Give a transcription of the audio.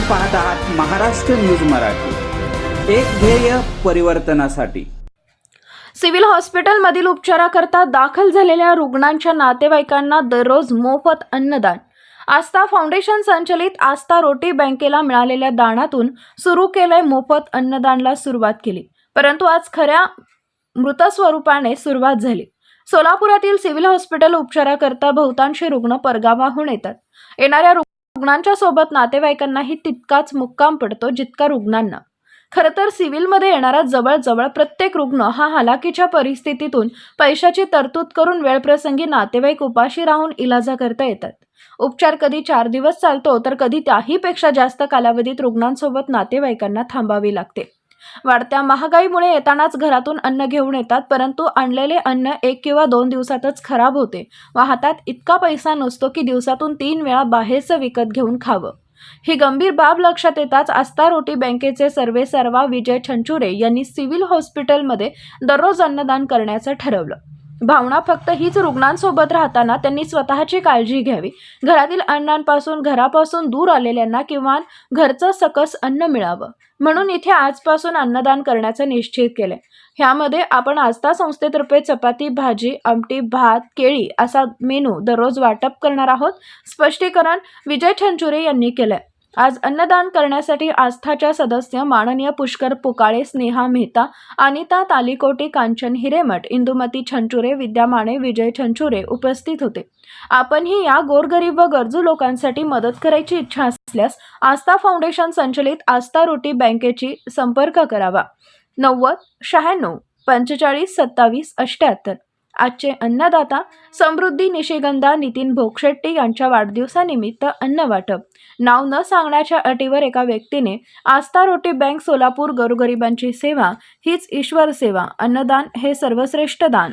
पाहत आहात महाराष्ट्र न्यूज मराठी. एक ध्येय परिवर्तनासाठी. सिव्हिल हॉस्पिटलमधील उपचाराकरता दाखल झालेल्या रुग्णांच्या नातेवाईकांना दररोज मोफत अन्नदान. आस्था फाउंडेशन संचलित आस्था रोटी बँकेला मिळालेल्या दानातून सुरू केलंय मोफत अन्नदानला सुरुवात केली. परंतु आज खऱ्या मृत स्वरूपाने सुरुवात झाली. सोलापुरातील सिव्हिल हॉस्पिटल उपचाराकरता बहुतांशी रुग्ण परगावाहून येतात. येणाऱ्या रुग्णांच्या सोबत नातेवाईकांनाही तितकाच मुक्काम पडतो जितका रुग्णांना. खरं तर सिव्हिलमध्ये येणारा जवळजवळ प्रत्येक रुग्ण हा हालाकीच्या परिस्थितीतून पैशाची तरतूद करून वेळप्रसंगी नातेवाईक उपाशी राहून इलाजाकरता येतात. उपचार कधी चार दिवस चालतो तर कधी त्याहीपेक्षा जास्त कालावधीत रुग्णांसोबत नातेवाईकांना थांबावी लागते. वाढत्या महागाईमुळे येतानाच घरातून अन्न घेऊन येतात परंतु आणलेले अन्न एक किंवा दोन दिवसातच खराब होते. व हातात इतका पैसा नसतो की दिवसातून तीन वेळा बाहेरचं विकत घेऊन खावं. ही गंभीर बाब लक्षात येताच आस्था रोटी बँकेचे सर्वे सर्वा विजय छंचुरे यांनी सिव्हिल हॉस्पिटलमध्ये दररोज अन्नदान करण्याचं ठरवलं. भावना फक्त हीच रुग्णांसोबत राहताना त्यांनी स्वतःची काळजी घ्यावी. घरातील अण्णांपासून घरापासून दूर आलेल्यांना किंवा घरचं सकस अन्न मिळावं. म्हणून इथे आजपासून अन्नदान करण्याचं निश्चित केलंय. ह्यामध्ये आपण आस्था संस्थेतर्फे चपाती भाजी आमटी भात केळी असा मेनू दररोज वाटप करणार आहोत स्पष्टीकरण विजय छंचुरे यांनी केलंय. आज अन्नदान करण्यासाठी आस्थाच्या सदस्य माननीय पुष्कर पुकाळे स्नेहा मेहता अनिता तालिकोटी कांचन हिरेमठ इंदुमती छंचुरे विद्या माने विजय छंचुरे उपस्थित होते. आपणही या गोरगरीब व गरजू लोकांसाठी मदत करायची इच्छा असल्यास आस्था फाउंडेशन संचलित आस्था रोटी बँकेची संपर्क करावा. नव्वद शहाण्णव पंचेचाळीस सत्तावीस अठ्ठ्याहत्तर आजचे अन्नदाता समृद्धी निशिगंधा नितीन भोगशेट्टी यांच्या वाढदिवसानिमित्त अन्न वाटप. नाव न सांगण्याच्या अटीवर एका व्यक्तीने आस्था रोटी बँक सोलापूर गोरगरिबांची सेवा हीच ईश्वर सेवा अन्नदान हे सर्वश्रेष्ठ दान.